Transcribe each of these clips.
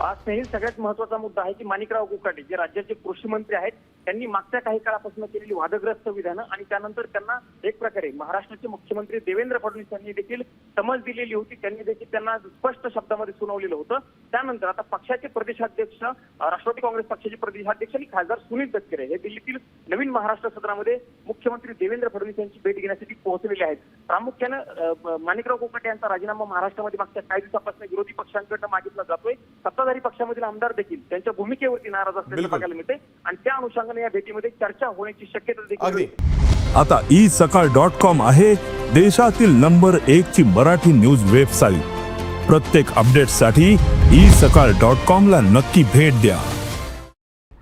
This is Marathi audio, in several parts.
आज स्नेहिल सगळ्यात महत्त्वाचा मुद्दा आहे की माणिकराव कोकाटे जे राज्याचे कृषी मंत्री आहेत त्यांनी मागच्या काही काळापासून केलेली वादग्रस्त विधानं आणि त्यानंतर त्यांना एक प्रकारे महाराष्ट्राचे मुख्यमंत्री देवेंद्र फडणवीस यांनी देखील समज दिलेली होती. त्यांनी देखील त्यांना स्पष्ट शब्दामध्ये सुनावलेलं होतं. त्यानंतर आता पक्षाचे प्रदेशाध्यक्ष राष्ट्रवादी काँग्रेस पक्षाचे प्रदेशाध्यक्ष आणि खासदार सुनील तटकरे हे दिल्लीतील नवीन महाराष्ट्र सत्रामध्ये मुख्यमंत्री देवेंद्र फडणवीस यांची भेट घेण्यासाठी पोहोचलेले आहेत. प्रामुख्यानं माणिकराव कोकाटे यांचा राजीनामा महाराष्ट्रामध्ये मागच्या काही दिवसापासून विरोधी पक्षांकडनं मागितला जातोय. सत्ताधारी पक्षामधील आमदार देखील त्यांच्या भूमिकेवरती नाराज असल्याचं. बघायला मिळते आणि त्या अनुषंगाने या भेटीमध्ये चर्चा होण्याची शक्यता देखील अगदी. आता ई सकाळ डॉट कॉम आहे देशातील नंबर एक ची मराठी न्यूज वेबसाईट प्रत्येक अपडेटसाठी ई सकाळ डॉट कॉम ला नक्की भेट द्या.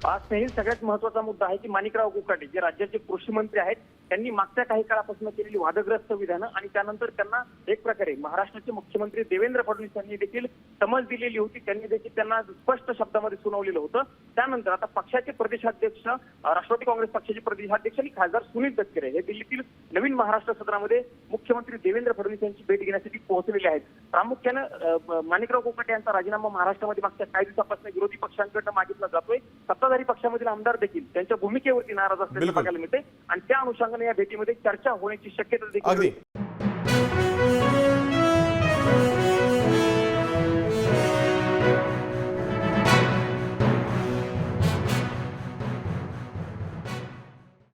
आज स्नेहिल सगळ्यात महत्त्वाचा मुद्दा आहे की माणिकराव कोकाटे जे राज्याचे कृषी मंत्री आहेत त्यांनी मागच्या काही काळापासून केलेली वादग्रस्त विधानं आणि त्यानंतर त्यांना एक प्रकारे महाराष्ट्राचे मुख्यमंत्री देवेंद्र फडणवीस यांनी देखील समज दिलेली होती. त्यांनी देखील त्यांना स्पष्ट शब्दामध्ये सुनावलेलं होतं. त्यानंतर आता पक्षाचे प्रदेशाध्यक्ष राष्ट्रवादी काँग्रेस पक्षाचे प्रदेशाध्यक्ष आणि खासदार सुनील तटकरे हे दिल्लीतील नवीन महाराष्ट्र सदनामध्ये मुख्यमंत्री देवेंद्र फडणवीस यांची भेट घेण्यासाठी पोहोचलेले आहेत. प्रामुख्यानं माणिकराव कोकाटे यांचा राजीनामा महाराष्ट्रामध्ये मागच्या काही दिवसापासून विरोधी पक्षांकडनं मागितला जातोय. सत्ताधारी पक्षामधील आमदार देखील त्यांच्या भूमिकेवरती नाराज असल्याचं. बघायला मिळते आणि त्या अनुषंगाने या भेटीमध्ये चर्चा होण्याची शक्यता देखील.